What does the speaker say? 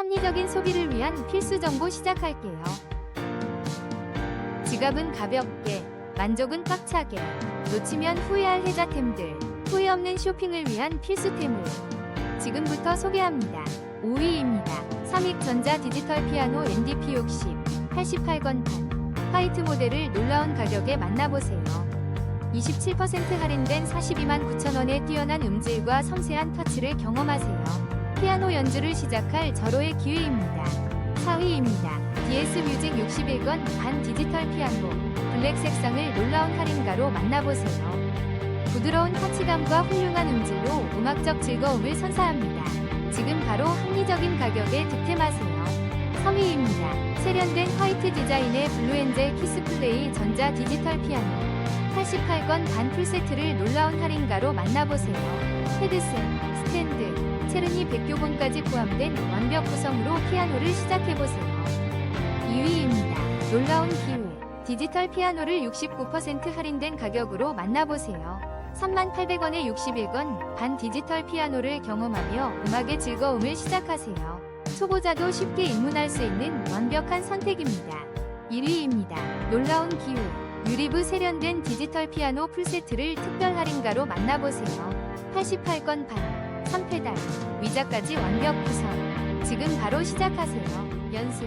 합리적인 소비를 위한 필수 정보 시작할게요. 지갑은 가볍게, 만족은 꽉차게, 놓치면 후회할 혜자템들, 후회 없는 쇼핑을 위한 필수템을 지금부터 소개합니다. 5위입니다. 삼익전자 디지털 피아노 NDP60 88건 판 화이트 모델을 놀라운 가격에 만나보세요. 27% 할인된 42만 9천 원의 뛰어난 음질과 섬세한 터치를 경험하세요. 피아노 연주를 시작할 절호의 기회입니다. 4위입니다. DS 뮤직 61건 반 디지털 피아노 블랙 색상을 놀라운 할인가로 만나보세요. 부드러운 터치감과 훌륭한 음질로 음악적 즐거움을 선사합니다. 지금 바로 합리적인 가격에 득템하세요. 3위입니다. 세련된 화이트 디자인의 블루엔젤 키스플레이 전자 디지털 피아노 88건 반 풀세트를 놀라운 할인가로 만나보세요. 헤드셋, 스탠드, 체르니 100교본까지 포함된 완벽 구성으로 피아노를 시작해보세요. 2위입니다. 놀라운 기회. 디지털 피아노를 69% 할인된 가격으로 만나보세요. 3800원에 61건 반 디지털 피아노를 경험하며 음악의 즐거움을 시작하세요. 초보자도 쉽게 입문할 수 있는 완벽한 선택입니다. 1위입니다. 놀라운 기회. 유리브 세련된 디지털 피아노 풀세트를 특별 할인가로 만나보세요. 88건 반, 3페달, 위자까지 완벽 구성. 지금 바로 시작하세요. 연습,